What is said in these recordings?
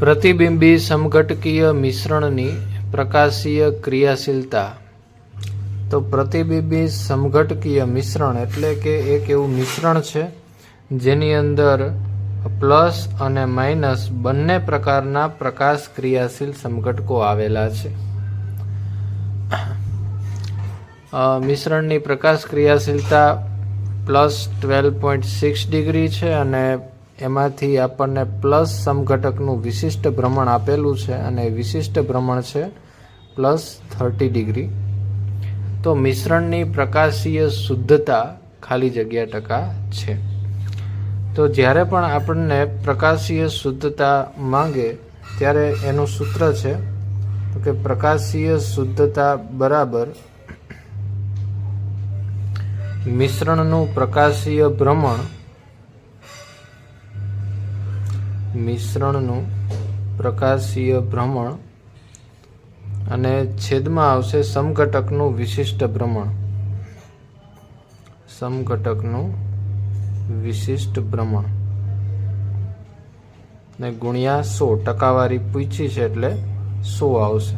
પ્રતિબિંબી સમઘટકીય મિશ્રણની પ્રકાશીય ક્રિયાશીલતા. તો પ્રતિબિંબી સમઘટકીય મિશ્રણ એટલે કે એક એવું મિશ્રણ છે, જેની અંદર પ્લસ અને માઇનસ બંને પ્રકારના પ્રકાશ ક્રિયાશીલ સમઘટકો આવેલા છે. મિશ્રણની પ્રકાશ ક્રિયાશીલતા plus twelve point six degree છે અને એમાંથી આપણને પ્લસ સમઘટકનું વિશિષ્ટ ભ્રમણ આપેલું છે અને વિશિષ્ટ ભ્રમણ છે પ્લસ થર્ટી ડિગ્રી. તો મિશ્રણની પ્રકાશીય શુદ્ધતા ખાલી જગ્યા ટકા છે. તો જ્યારે પણ આપણને પ્રકાશીય શુદ્ધતા માંગે ત્યારે એનું સૂત્ર છે કે પ્રકાશીય શુદ્ધતા બરાબર મિશ્રણનું પ્રકાશીય ભ્રમણ મિશ્રણનું પ્રકાશીય ભ્રમણ અને છેદમાં આવશે સમઘટકનું વિશિષ્ટ ભ્રમણ. સમઘટકનું વિશિષ્ટ ભ્રમણ. ને ગુણ્યા સો ટકાવારી પૂછી છે એટલે સો આવશે.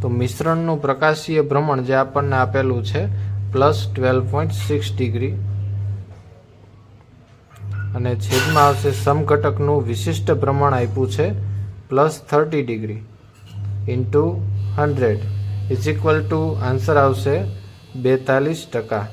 તો મિશ્રણનું પ્રકાશીય ભ્રમણ જે આપણને આપેલું છે plus twelve point six degree અને છેદમાં આવશે સમઘટકનું વિશિષ્ટ પ્રમાણ આપ્યું છે plus thirty degree into hundred is equal to answer આવશે બેતાલીસ ટકા.